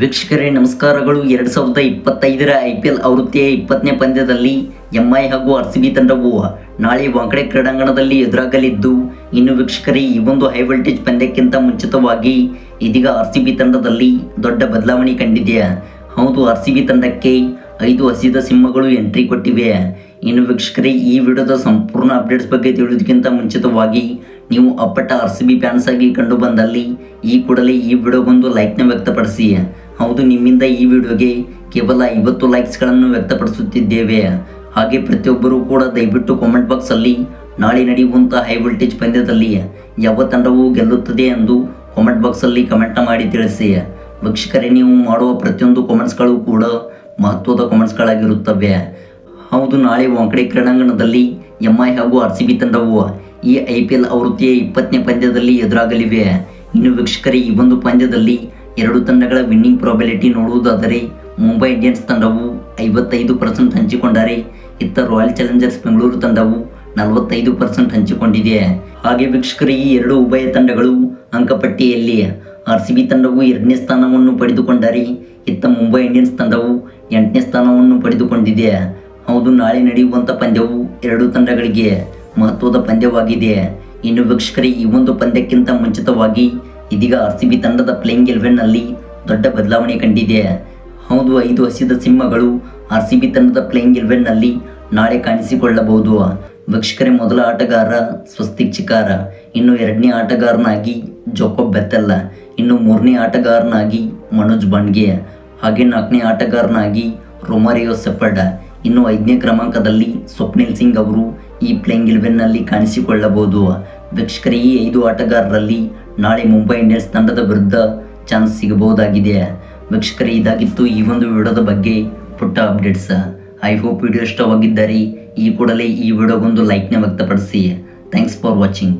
ವೀಕ್ಷಕರೇ, ನಮಸ್ಕಾರಗಳು. ಎರಡು ಸಾವಿರದ ಇಪ್ಪತ್ತೈದರ ಐ ಪಿ ಎಲ್ ಆವೃತ್ತಿಯ ಇಪ್ಪತ್ತನೇ ಪಂದ್ಯದಲ್ಲಿ ಎಂಐ ಹಾಗೂ ಆರ್ ಸಿ ಬಿ ತಂಡವು ನಾಳೆ ವಾಂಕಡೆ ಕ್ರೀಡಾಂಗಣದಲ್ಲಿ ಎದುರಾಗಲಿದ್ದು, ಇನ್ನು ವೀಕ್ಷಕರೇ, ಈ ಒಂದು ಹೈ ವೋಲ್ಟೇಜ್ ಪಂದ್ಯಕ್ಕಿಂತ ಮುಂಚಿತವಾಗಿ ಇದೀಗ ಆರ್ ಸಿ ಬಿ ತಂಡದಲ್ಲಿ ದೊಡ್ಡ ಬದಲಾವಣೆ ಕಂಡಿದೆ. ಹೌದು, ಆರ್ ಸಿ ಬಿ ತಂಡಕ್ಕೆ ಐದು ಹಸಿದ ಸಿಂಹಗಳು ಎಂಟ್ರಿ ಕೊಟ್ಟಿವೆ. ಇನ್ನು ವೀಕ್ಷಕರೇ, ಈ ವಿಡಿಯೋದ ಸಂಪೂರ್ಣ ಅಪ್ಡೇಟ್ಸ್ ಬಗ್ಗೆ ತಿಳಿಯೋದಕ್ಕಿಂತ ಮುಂಚಿತವಾಗಿ ನೀವು ಅಪ್ಪಟ ಆರ್ ಸಿ ಬಿ ಫ್ಯಾನ್ಸ್ ಆಗಿ ಕಂಡು ಬಂದಲ್ಲಿ ಈ ಕೂಡಲೇ ಈ ವಿಡಿಯೋಗೊಂದು ಲೈಕ್ನ ವ್ಯಕ್ತಪಡಿಸಿ. ಹೌದು, ನಿಮ್ಮಿಂದ ಈ ವಿಡಿಯೋಗೆ ಕೇವಲ ಐವತ್ತು ಲೈಕ್ಸ್ಗಳನ್ನು ವ್ಯಕ್ತಪಡಿಸುತ್ತಿದ್ದೇವೆ. ಹಾಗೆ ಪ್ರತಿಯೊಬ್ಬರೂ ಕೂಡ ದಯವಿಟ್ಟು ಕಾಮೆಂಟ್ ಬಾಕ್ಸಲ್ಲಿ ನಾಳೆ ನಡೆಯುವಂಥ ಹೈ ವೋಲ್ಟೇಜ್ ಪಂದ್ಯದಲ್ಲಿ ಯಾವ ತಂಡವು ಗೆಲ್ಲುತ್ತದೆ ಎಂದು ಕಾಮೆಂಟ್ ಬಾಕ್ಸಲ್ಲಿ ಕಮೆಂಟ್ನ ಮಾಡಿ ತಿಳಿಸಿ. ವೀಕ್ಷಕರೇ, ನೀವು ಮಾಡುವ ಪ್ರತಿಯೊಂದು ಕಾಮೆಂಟ್ಸ್ಗಳು ಕೂಡ ಮಹತ್ವದ ಕಾಮೆಂಟ್ಸ್ಗಳಾಗಿರುತ್ತವೆ ಹೌದು, ನಾಳೆ ವಾಂಕಡೆ ಕ್ರೀಡಾಂಗಣದಲ್ಲಿ ಎಂಐ ಹಾಗೂ ಆರ್ ಸಿ ಬಿ ತಂಡವು ಈ ಐ ಪಿ ಎಲ್ ಆವೃತ್ತಿಯ ಇಪ್ಪತ್ತನೇ ಪಂದ್ಯದಲ್ಲಿ ಎದುರಾಗಲಿವೆ. ಇನ್ನು ವೀಕ್ಷಕರೇ, ಈ ಒಂದು ಪಂದ್ಯದಲ್ಲಿ ಎರಡು ತಂಡಗಳ ವಿನ್ನಿಂಗ್ ಪ್ರಾಬಿಲಿಟಿ ನೋಡುವುದಾದರೆ ಮುಂಬೈ ಇಂಡಿಯನ್ಸ್ ತಂಡವು ಐವತ್ತೈದು ಪರ್ಸೆಂಟ್ ಹಂಚಿಕೊಂಡರೆ, ಇತ್ತ ರಾಯಲ್ ಚಾಲೆಂಜರ್ಸ್ ಬೆಂಗಳೂರು ತಂಡವು ನಲವತ್ತೈದು ಪರ್ಸೆಂಟ್ ಹಂಚಿಕೊಂಡಿದೆ. ಹಾಗೆ ವೀಕ್ಷಕರು, ಈ ಎರಡು ಉಭಯ ತಂಡಗಳು ಅಂಕಪಟ್ಟಿಯಲ್ಲಿ ಆರ್ ಸಿ ಬಿ ತಂಡವು ಎರಡನೇ ಸ್ಥಾನವನ್ನು ಪಡೆದುಕೊಂಡರೆ, ಇತ್ತ ಮುಂಬೈ ಇಂಡಿಯನ್ಸ್ ತಂಡವು ಎಂಟನೇ ಸ್ಥಾನವನ್ನು ಪಡೆದುಕೊಂಡಿದೆ. ಹೌದು, ನಾಳೆ ನಡೆಯುವಂಥ ಪಂದ್ಯವು ಎರಡು ತಂಡಗಳಿಗೆ ಮಹತ್ವದ ಪಂದ್ಯವಾಗಿದೆ. ಇನ್ನು ವೀಕ್ಷಕರೇ, ಈ ಒಂದು ಪಂದ್ಯಕ್ಕಿಂತ ಮುಂಚಿತವಾಗಿ ಇದೀಗ ಆರ್ ಸಿ ಬಿ ತಂಡದ ಪ್ಲೇಯಿಂಗ್ ಎಲೆವೆನ್ನಲ್ಲಿ ದೊಡ್ಡ ಬದಲಾವಣೆ ಕಂಡಿದೆ. ಹೌದು, ಐದು ಹಸಿದ ಸಿಂಹಗಳು ಆರ್ ಸಿ ಬಿ ತಂಡದ ಪ್ಲೇಯಿಂಗ್ ಎಲೆವೆನ್ನಲ್ಲಿ ನಾಳೆ ಕಾಣಿಸಿಕೊಳ್ಳಬಹುದು. ವೀಕ್ಷಕರೇ, ಮೊದಲ ಆಟಗಾರ ಸ್ವಸ್ತಿಕ್ ಚಿಕಾರ ಇನ್ನು ಎರಡನೇ ಆಟಗಾರನಾಗಿ ಜೋಕೋಬ್ ಬೆತ್ತಲ್ಲ. ಇನ್ನು ಮೂರನೇ ಆಟಗಾರನಾಗಿ ಮನೋಜ್ ಬಂಡ್ಗೆ. ಹಾಗೆ ನಾಲ್ಕನೇ ಆಟಗಾರನಾಗಿ ರೊಮಾರಿಯೋ ಸೆಪ್ಪಡ ಇನ್ನು ಐದನೇ ಕ್ರಮಾಂಕದಲ್ಲಿ ಸ್ವಪ್ನಿಲ್ ಸಿಂಗ್ ಅವರು ಈ ಪ್ಲೇಯಿಂಗ್ ಇಲೆವೆನ್ನಲ್ಲಿ ಕಾಣಿಸಿಕೊಳ್ಳಬಹುದು. ವೀಕ್ಷಕರೇ ಈ ಐದು ಆಟಗಾರರಲ್ಲಿ ನಾಳೆ ಮುಂಬೈ ಇಂಡಿಯನ್ಸ್ ತಂಡದ ವಿರುದ್ಧ ಚಾನ್ಸ್ ಸಿಗಬಹುದಾಗಿದೆ. ವೀಕ್ಷಕರೇ, ಇದಾಗಿತ್ತು ಈ ಒಂದು ವಿಡಿಯೋದ ಬಗ್ಗೆ ಪುಟ್ಟ ಅಪ್ಡೇಟ್ಸ್. ಐ ಹೋಪ್ ವಿಡಿಯೋ ಇಷ್ಟವಾಗಿದ್ದರೆ ಈ ಕೂಡಲೇ ಈ ವಿಡಿಯೋಗೊಂದು ಲೈಕ್ನ ವ್ಯಕ್ತಪಡಿಸಿ. Thanks for watching